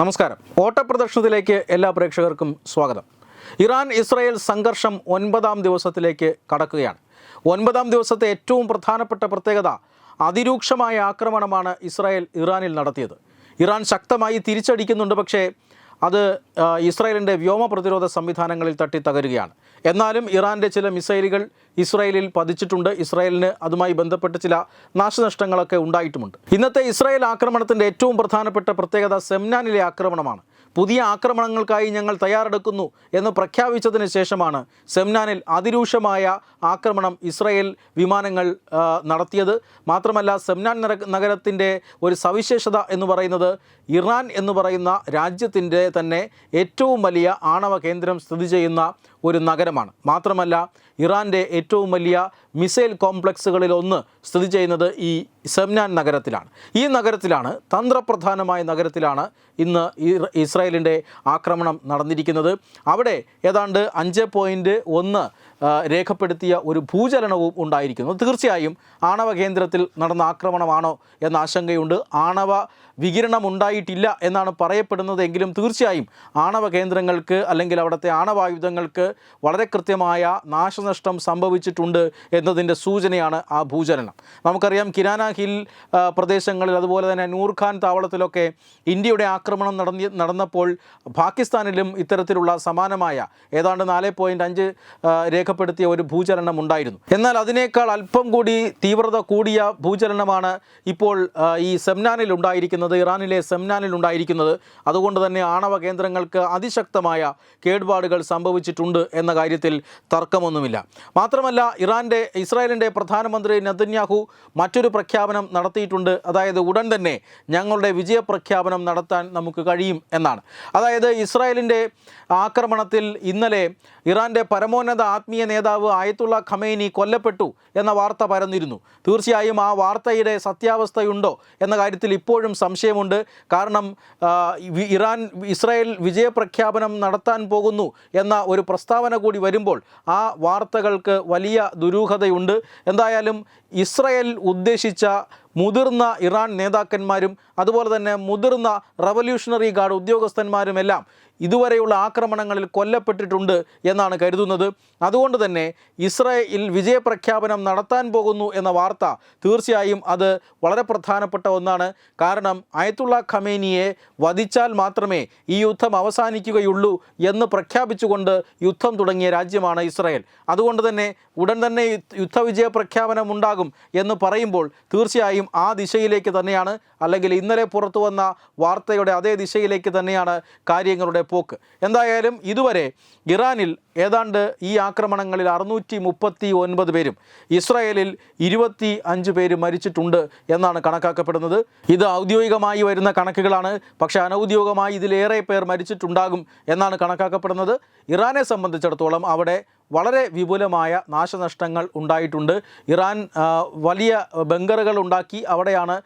നമസ്കാരം. ഓട്ടപ്രദർശനത്തിലേക്ക് എല്ലാ പ്രേക്ഷകർക്കും സ്വാഗതം. ഇറാൻ ഇസ്രായേൽ സംഘർഷം ഒൻപതാം ദിവസത്തിലേക്ക് കടക്കുകയാണ്. ഒൻപതാം ദിവസത്തെ ഏറ്റവും പ്രധാനപ്പെട്ട പ്രത്യേകത അതിരൂക്ഷമായ ആക്രമണമാണ് ഇസ്രായേൽ ഇറാനിൽ നടത്തിയത്. ഇറാൻ ശക്തമായി തിരിച്ചടിക്കുന്നുണ്ട് പക്ഷേ അത് ഇസ്രായേലിന്റെ വ്യോമ പ്രതിരോധ സംവിധാനങ്ങളിൽ തട്ടി തകരുകയാണ് എന്നാലും ഇറാന്റെ ചില മിസൈലുകൾ ഇസ്രായേലിൽ പതിച്ചിട്ടുണ്ട്. ഇസ്രായേലിന് അതുമായി ബന്ധപ്പെട്ട് ചില നാശനഷ്ടങ്ങളൊക്കെ ഉണ്ടായിട്ടുമുണ്ട്. ഇന്നത്തെ ഇസ്രായേൽ ആക്രമണത്തിന്റെ ഏറ്റവും പ്രധാനപ്പെട്ട പ്രത്യേകത സെംനാനിലെ ആക്രമണമാണ്. പുതിയ ആക്രമണങ്ങൾക്കായി ഞങ്ങൾ തയ്യാറെടുക്കുന്നു എന്ന് പ്രഖ്യാപിച്ചതിന് ശേഷമാണ് സെംനാനിൽ അതിരൂക്ഷമായ ആക്രമണം ഇസ്രായേൽ വിമാനങ്ങൾ നടത്തിയത്. മാത്രമല്ല സെംനാൻ നഗരത്തിന്റെ ഒരു സവിശേഷത എന്ന് പറയുന്നത് ഇറാൻ എന്ന് പറയുന്ന രാജ്യത്തിന്റെ തന്നെ ഏറ്റവും വലിയ ആണവ കേന്ദ്രം സ്ഥിതി ചെയ്യുന്ന ഒരു നഗരമാണ്. മാത്രമല്ല ഇറാന്റെ ഏറ്റവും വലിയ മിസൈൽ കോംപ്ലക്സുകളിൽ ഒന്ന് സ്ഥിതി ചെയ്യുന്നത് ഈ സെംനാൻ നഗരത്തിലാണ്. ഈ നഗരത്തിലാണ് തന്ത്രപ്രധാനമായ നഗരത്തിലാണ് ഇന്ന് ഇസ്രായേലിന്റെ ആക്രമണം നടന്നിരിക്കുന്നത്. അവിടെ ഏതാണ്ട് അഞ്ച് പോയിന്റ് ഒന്ന് രേഖപ്പെടുത്തിയ ഒരു ഭൂചലനവും ഉണ്ടായിരിക്കുന്നു. തീർച്ചയായും ആണവ കേന്ദ്രത്തിൽ നടന്ന ആക്രമണമാണോ എന്ന ആശങ്കയുണ്ട്. ആണവ വികിരണം ഉണ്ടായിട്ടില്ല എന്നാണ് പറയപ്പെടുന്നത് എങ്കിലും തീർച്ചയായും ആണവ കേന്ദ്രങ്ങൾക്ക് അല്ലെങ്കിൽ അവിടുത്തെ ആണവായുധങ്ങൾക്ക് വളരെ കൃത്യമായ നാശനഷ്ടം സംഭവിച്ചിട്ടുണ്ട് എന്നതിന്റെ സൂചനയാണ് ആ ഭൂചലനം. നമുക്കറിയാം കിരാന ഹിൽ പ്രദേശങ്ങളിൽ അതുപോലെ തന്നെ നൂർഖാൻ താവളത്തിലൊക്കെ ഇന്ത്യയുടെ ആക്രമണം നടന്നി നടന്നപ്പോൾ പാകിസ്ഥാനിലും ഇത്തരത്തിലുള്ള സമാനമായ ഏതാണ്ട് നാല് പോയിന്റ് അഞ്ച് രേഖപ്പെടുത്തിയ ഒരു ഭൂചലനം ഉണ്ടായിരുന്നു. എന്നാൽ അതിനേക്കാൾ അല്പം കൂടി തീവ്രത കൂടിയ ഭൂചലനമാണ് ഇപ്പോൾ ഈ സെംനാനിൽ ഉണ്ടായിരിക്കുന്നത് ഇറാനിലെ സെംനാനിൽ ഉണ്ടായിരിക്കുന്നത്. അതുകൊണ്ട് തന്നെ ആണവ കേന്ദ്രങ്ങൾക്ക് അതിശക്തമായ കേടുപാടുകൾ സംഭവിച്ചിട്ടുണ്ട് എന്ന കാര്യത്തിൽ തർക്കമൊന്നുമില്ല. മാത്രമല്ല ഇറാന്റെ ഇസ്രായേലിന്റെ പ്രധാനമന്ത്രി നെതന്യാഹു മറ്റൊരു പ്രഖ്യാപനം നടത്തിയിട്ടുണ്ട്. അതായത് ഉടൻ തന്നെ ഞങ്ങളുടെ വിജയപ്രഖ്യാപനം നടത്താൻ നമുക്ക് കഴിയും എന്നാണ്. അതായത് ഇസ്രായേലിന്റെ ആക്രമണത്തിൽ ഇന്നലെ ഇറാന്റെ പരമോന്നത ആത്മീയ നേതാവ് ആയത്തുള്ള ഖമേനി കൊല്ലപ്പെട്ടു എന്ന വാർത്ത പരന്നിരുന്നു. തീർച്ചയായും ആ വാർത്തയുടെ സത്യാവസ്ഥയുണ്ടോ എന്ന കാര്യത്തിൽ ഇപ്പോഴും സംശയമുണ്ട്. കാരണം ഇറാൻ ഇസ്രായേൽ വിജയപ്രഖ്യാപനം നടത്താൻ പോകുന്നു എന്ന ഒരു പ്രസ്താവന കൂടി വരുമ്പോൾ ആ വാർത്തകൾക്ക് വലിയ ദുരൂഹതയുണ്ട്. എന്തായാലും ഇസ്രായേൽ ഉദ്ദേശിച്ച മുതിർന്ന ഇറാൻ നേതാക്കന്മാരും അതുപോലെ തന്നെ മുതിർന്ന റവല്യൂഷണറി ഗാർഡ് ഉദ്യോഗസ്ഥന്മാരുമെല്ലാം ഇതുവരെയുള്ള ആക്രമണങ്ങളിൽ കൊല്ലപ്പെട്ടിട്ടുണ്ട് എന്നാണ് കരുതുന്നത്. അതുകൊണ്ട് തന്നെ ഇസ്രായേൽ വിജയപ്രഖ്യാപനം നടത്താൻ പോകുന്നു എന്ന വാർത്ത തീർച്ചയായും അത് വളരെ പ്രധാനപ്പെട്ട ഒന്നാണ്. കാരണം അയത്തുള്ള ഖമേനിയെ വധിച്ചാൽ മാത്രമേ ഈ യുദ്ധം അവസാനിക്കുകയുള്ളൂ എന്ന് പ്രഖ്യാപിച്ചുകൊണ്ട് യുദ്ധം തുടങ്ങിയ രാജ്യമാണ് ഇസ്രായേൽ. അതുകൊണ്ട് തന്നെ ഉടൻ തന്നെ യുദ്ധവിജയ പ്രഖ്യാപനം ഉണ്ടാകും എന്ന് പറയുമ്പോൾ തീർച്ചയായും ആ ദിശയിലേക്ക് തന്നെയാണ്. അല്ലെങ്കിൽ ഇന്നലെ പുറത്തു വന്ന വാർത്തയുടെ അതേ ദിശയിലേക്ക് തന്നെയാണ് കാര്യങ്ങളുടെ പോക്ക്. എന്തായാലും ഇതുവരെ ഇറാനിൽ ഏതാണ്ട് ഈ ആക്രമണങ്ങളിൽ അറുന്നൂറ്റി മുപ്പത്തി ഒൻപത് പേരും ഇസ്രായേലിൽ ഇരുപത്തി അഞ്ച് പേര് മരിച്ചിട്ടുണ്ട് എന്നാണ് കണക്കാക്കപ്പെടുന്നത്. ഇത് ഔദ്യോഗികമായി വരുന്ന കണക്കുകളാണ്. പക്ഷേ അനൗദ്യോഗികമായി ഇതിലേറെ പേർ മരിച്ചിട്ടുണ്ടാകും എന്നാണ് കണക്കാക്കപ്പെടുന്നത്. ഇറാനെ സംബന്ധിച്ചിടത്തോളം അവിടെ വളരെ വിപുലമായ നാശനഷ്ടങ്ങൾ ഉണ്ടായിട്ടുണ്ട്. ഇറാൻ വലിയ ബങ്കറുകൾ ഉണ്ടാക്കി അവിടെയാണ്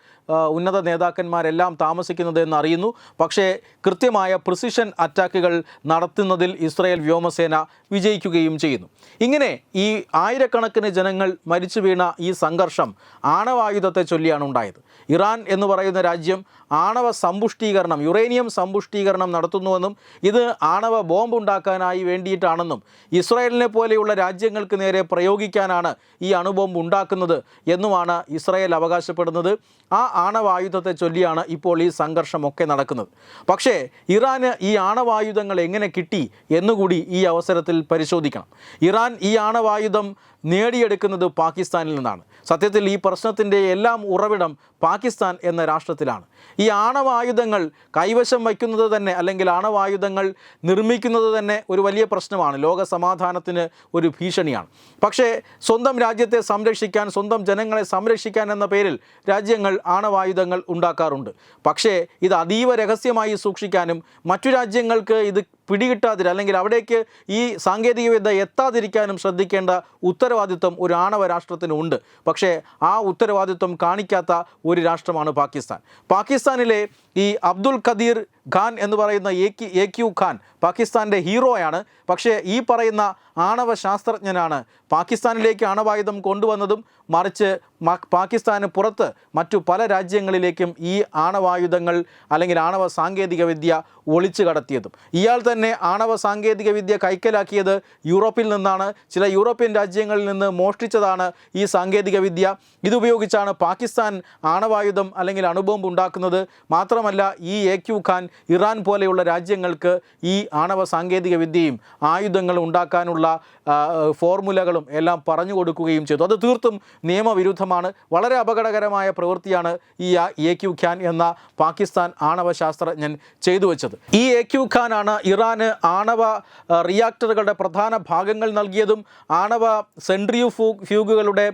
ഉന്നത നേതാക്കന്മാരെല്ലാം താമസിക്കുന്നത് എന്നറിയുന്നു. പക്ഷേ കൃത്യമായ പ്രിസിഷൻ അറ്റാക്കുകൾ നടത്തുന്നതിൽ ഇസ്രായേൽ വ്യോമസേന വിജയിക്കുകയും ചെയ്യുന്നു. ഇങ്ങനെ ഈ ആയിരക്കണക്കിന് ജനങ്ങൾ മരിച്ചു വീണ ഈ സംഘർഷം ആണവായുധത്തെ ചൊല്ലിയാണ് ഉണ്ടായത്. ഇറാൻ എന്ന് പറയുന്ന രാജ്യം ആണവ സമ്പുഷ്ടീകരണം യുറേനിയം സമ്പുഷ്ടീകരണം നടത്തുന്നുവെന്നും ഇത് ആണവ ബോംബ് ഉണ്ടാക്കാനായി വേണ്ടിയിട്ടാണെന്നും ഇസ്രായേലിനെ പോലെയുള്ള രാജ്യങ്ങൾക്ക് നേരെ പ്രയോഗിക്കാനാണ് ഈ അണുബോംബ് ഉണ്ടാക്കുന്നത് എന്നുമാണ് ഇസ്രായേൽ അവകാശപ്പെടുന്നത്. ആ ആണവായുധത്തെ ചൊല്ലിയാണ് ഇപ്പോൾ ഈ സംഘർഷമൊക്കെ നടക്കുന്നത്. പക്ഷേ ഇറാന് ഈ ആണവായുധങ്ങൾ എങ്ങനെ കിട്ടി എന്നുകൂടി ഈ അവസരത്തിൽ പരിശോധിക്കണം. ഇറാൻ ഈ ആണവായുധം നേടിയെടുക്കുന്നത് പാകിസ്ഥാനിൽ നിന്നാണ്. സത്യത്തിൽ ഈ പ്രശ്നത്തിന്റെ എല്ലാം ഉറവിടം പാകിസ്ഥാൻ എന്ന രാഷ്ട്രത്തിലാണ്. ഈ ആണവായുധങ്ങൾ കൈവശം വയ്ക്കുന്നത് തന്നെ അല്ലെങ്കിൽ ആണവായുധങ്ങൾ നിർമ്മിക്കുന്നത് തന്നെ ഒരു വലിയ പ്രശ്നമാണ്. ലോക സമാധാനത്തിന് ഒരു ഭീഷണിയാണ്. പക്ഷേ സ്വന്തം രാജ്യത്തെ സംരക്ഷിക്കാൻ സ്വന്തം ജനങ്ങളെ സംരക്ഷിക്കാൻ എന്ന പേരിൽ രാജ്യങ്ങൾ ആണവായുധങ്ങൾ ഉണ്ടാക്കാറുണ്ട്. പക്ഷേ ഇത് അതീവ രഹസ്യമായി സൂക്ഷിക്കാനും മറ്റു രാജ്യങ്ങൾക്ക് ഇത് പിടികിട്ടാതിരി അല്ലെങ്കിൽ അവിടേക്ക് ഈ സാങ്കേതികവിദ്യ എത്താതിരിക്കാനും ശ്രദ്ധിക്കേണ്ട ഉത്തരവാദിത്വം ഒരു ആണവ രാഷ്ട്രത്തിനുണ്ട് പക്ഷേ ആ ഉത്തരവാദിത്വം കാണിക്കാത്ത ഒരു രാഷ്ട്രമാണ് പാകിസ്ഥാൻ. പാകിസ്ഥാനിലെ ഈ അബ്ദുൽ ഖദീർ ഖാൻ എന്ന് പറയുന്ന എ ക്യു ഖാൻ പാകിസ്ഥാന്റെ ഹീറോയാണ്. പക്ഷേ ഈ പറയുന്ന ആണവ ശാസ്ത്രജ്ഞനാണ് പാകിസ്ഥാനിലേക്ക് ആണവായുധം കൊണ്ടുവന്നതും മറിച്ച് പാകിസ്ഥാന് പുറത്ത് മറ്റു പല രാജ്യങ്ങളിലേക്കും ഈ ആണവായുധങ്ങൾ അല്ലെങ്കിൽ ആണവ സാങ്കേതികവിദ്യ ഒളിച്ചു കടത്തിയതും. ഇയാൾ തന്നെ ആണവ സാങ്കേതികവിദ്യ കൈക്കലാക്കിയത് യൂറോപ്പിൽ നിന്നാണ്. ചില യൂറോപ്യൻ രാജ്യങ്ങളിൽ നിന്ന് മോഷ്ടിച്ചതാണ് ഈ സാങ്കേതികവിദ്യ. ഇതുപയോഗിച്ചാണ് പാകിസ്ഥാൻ ആണവായുധം അല്ലെങ്കിൽ അണുബോംബ് ഉണ്ടാക്കുന്നത്. മാത്രമല്ല ഈ എ ക്യു ഖാൻ ഇറാൻ പോലെയുള്ള രാജ്യങ്ങൾക്ക് ഈ ആണവ സാങ്കേതിക വിദ്യയും ആയുധങ്ങൾ ഉണ്ടാക്കാനുള്ള ഫോർമുലകളും എല്ലാം പറഞ്ഞു കൊടുക്കുകയും ചെയ്തു. അത് തീർത്തും നിയമവിരുദ്ധമാണ്. വളരെ അപകടകരമായ പ്രവൃത്തിയാണ് ഈ എ ക്യു ഖാൻ എന്ന പാകിസ്ഥാൻ ആണവ ശാസ്ത്രജ്ഞൻ ചെയ്തു വെച്ചത്. ഈ എ ക്യു ഖാനാണ് ഇറാന് ആണവ റിയാക്ടറുകളുടെ പ്രധാന ഭാഗങ്ങൾ നൽകിയതും ആണവ സെൻട്രിയു ഫ്യൂ ഫ്യൂഗുകളുടെ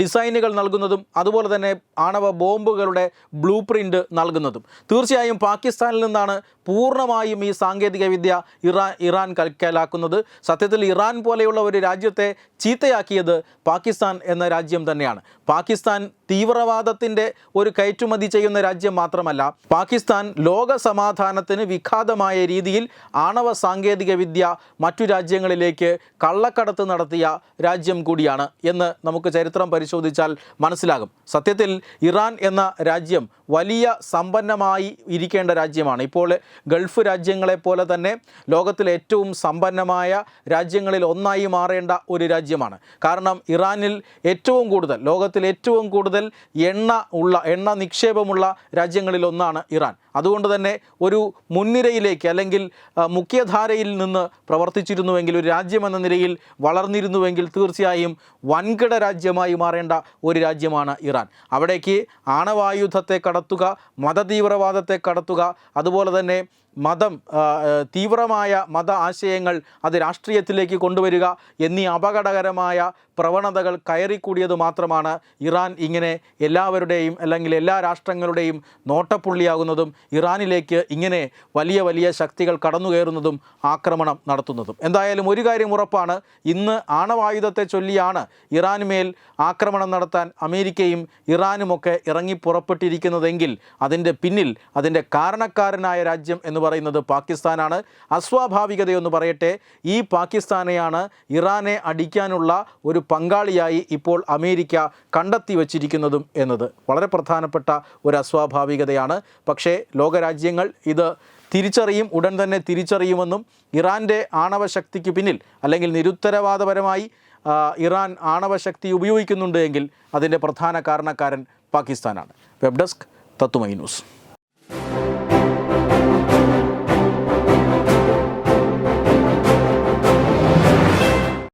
ഡിസൈനുകൾ നൽകുന്നതും അതുപോലെ തന്നെ ആണവ ബോംബുകളുടെ ബ്ലൂ പ്രിന്റ് നൽകുന്നതും. തീർച്ചയായും പാകിസ്ഥാനിൽ നിന്നാണ് പൂർണമായും ഈ സാങ്കേതികവിദ്യ ഇറാൻ ഇറാൻ കൈക്കലാക്കുന്നത് സത്യത്തിൽ ഇറാൻ പോലെയുള്ള ഒരു രാജ്യത്തെ ചീത്തയാക്കിയത് പാകിസ്ഥാൻ എന്ന രാജ്യം തന്നെയാണ്. പാകിസ്ഥാൻ തീവ്രവാദത്തിന്റെ ഒരു കയറ്റുമതി ചെയ്യുന്ന രാജ്യം മാത്രമല്ല പാകിസ്ഥാൻ ലോക സമാധാനത്തിന് വിഘാതമായ രീതിയിൽ ആണവ സാങ്കേതിക വിദ്യ മറ്റു രാജ്യങ്ങളിലേക്ക് കള്ളക്കടത്ത് നടത്തിയ രാജ്യം കൂടിയാണ് എന്ന് നമുക്ക് ചരിത്രം പരിശോധിച്ചാൽ മനസ്സിലാകും. സത്യത്തിൽ ഇറാൻ എന്ന രാജ്യം വലിയ സമ്പന്നമായി ഇരിക്കേണ്ട രാജ്യമാണ്. ഇപ്പോൾ ഗൾഫ് രാജ്യങ്ങളെ പോലെ തന്നെ ലോകത്തിലെ ഏറ്റവും സമ്പന്നമായ രാജ്യങ്ങളിൽ ഒന്നായി മാറേണ്ട ഒരു രാജ്യമാണ്. കാരണം ഇറാനിൽ ഏറ്റവും കൂടുതൽ ലോകത്തിൽ ഏറ്റവും കൂടുതൽ എണ്ണ ഉള്ള എണ്ണ നിക്ഷേപമുള്ള രാജ്യങ്ങളിലൊന്നാണ് ഇറാൻ. അതുകൊണ്ട് തന്നെ ഒരു മുൻനിരയിലേക്ക് അല്ലെങ്കിൽ മുഖ്യധാരയിൽ നിന്ന് പ്രവർത്തിച്ചിരുന്നുവെങ്കിൽ ഒരു രാജ്യമെന്ന നിലയിൽ വളർന്നിരുന്നുവെങ്കിൽ തീർച്ചയായും വൻകിട രാജ്യമായി മാറേണ്ട ഒരു രാജ്യമാണ് ഇറാൻ. അവിടേക്ക് ആണവായുധത്തെ കടത്തുക മതതീവ്രവാദത്തെ കടത്തുക അതുപോലെ തന്നെ മതം തീവ്രമായ മത ആശയങ്ങൾ അത് രാഷ്ട്രീയത്തിലേക്ക് കൊണ്ടുവരിക എന്നീ അപകടകരമായ പ്രവണതകൾ കയറിക്കൂടിയത് മാത്രമാണ് ഇറാൻ ഇങ്ങനെ എല്ലാവരുടെയും അല്ലെങ്കിൽ എല്ലാ രാഷ്ട്രങ്ങളുടെയും നോട്ടപ്പുള്ളിയാകുന്നതും ഇറാനിലേക്ക് ഇങ്ങനെ വലിയ വലിയ ശക്തികൾ കടന്നു കയറുന്നതും ആക്രമണം നടത്തുന്നതും. എന്തായാലും ഒരു കാര്യം ഉറപ്പാണ് ഇന്ന് ആണവായുധത്തെ ചൊല്ലിയാണ് ഇറാൻ ഇറാനുമേൽ ആക്രമണം നടത്താൻ അമേരിക്കയും ഇറാനുമൊക്കെ ഇറങ്ങി പുറപ്പെട്ടിരിക്കുന്നതെങ്കിൽ അതിന്റെ പിന്നിൽ അതിന്റെ കാരണക്കാരനായ രാജ്യം എന്ന് പറയുന്നത് പാകിസ്ഥാനാണ്. അസ്വാഭാവികതയൊന്ന് പറയട്ടെ ഈ പാകിസ്ഥാനെയാണ് ഇറാനെ അടിക്കാനുള്ള ഒരു പങ്കാളിയായി ഇപ്പോൾ അമേരിക്ക കണ്ടെത്തി വച്ചിരിക്കുന്നതും എന്നത്. വളരെ പ്രധാനപ്പെട്ട ഒരു അസ്വാഭാവികതയാണ്. പക്ഷേ ലോകരാജ്യങ്ങൾ ഇത് തിരിച്ചറിയും ഉടൻ തന്നെ തിരിച്ചറിയുമെന്നും ഇറാന്റെ ആണവശക്തിക്ക് പിന്നിൽ അല്ലെങ്കിൽ നിരുത്തരവാദപരമായി ഇറാൻ ആണവശക്തി ഉപയോഗിക്കുന്നുണ്ട് എങ്കിൽ അതിന്റെ പ്രധാന കാരണക്കാരൻ പാകിസ്ഥാനാണ്. വെബ് ഡെസ്ക് തത്തുമൈ ന്യൂസ്.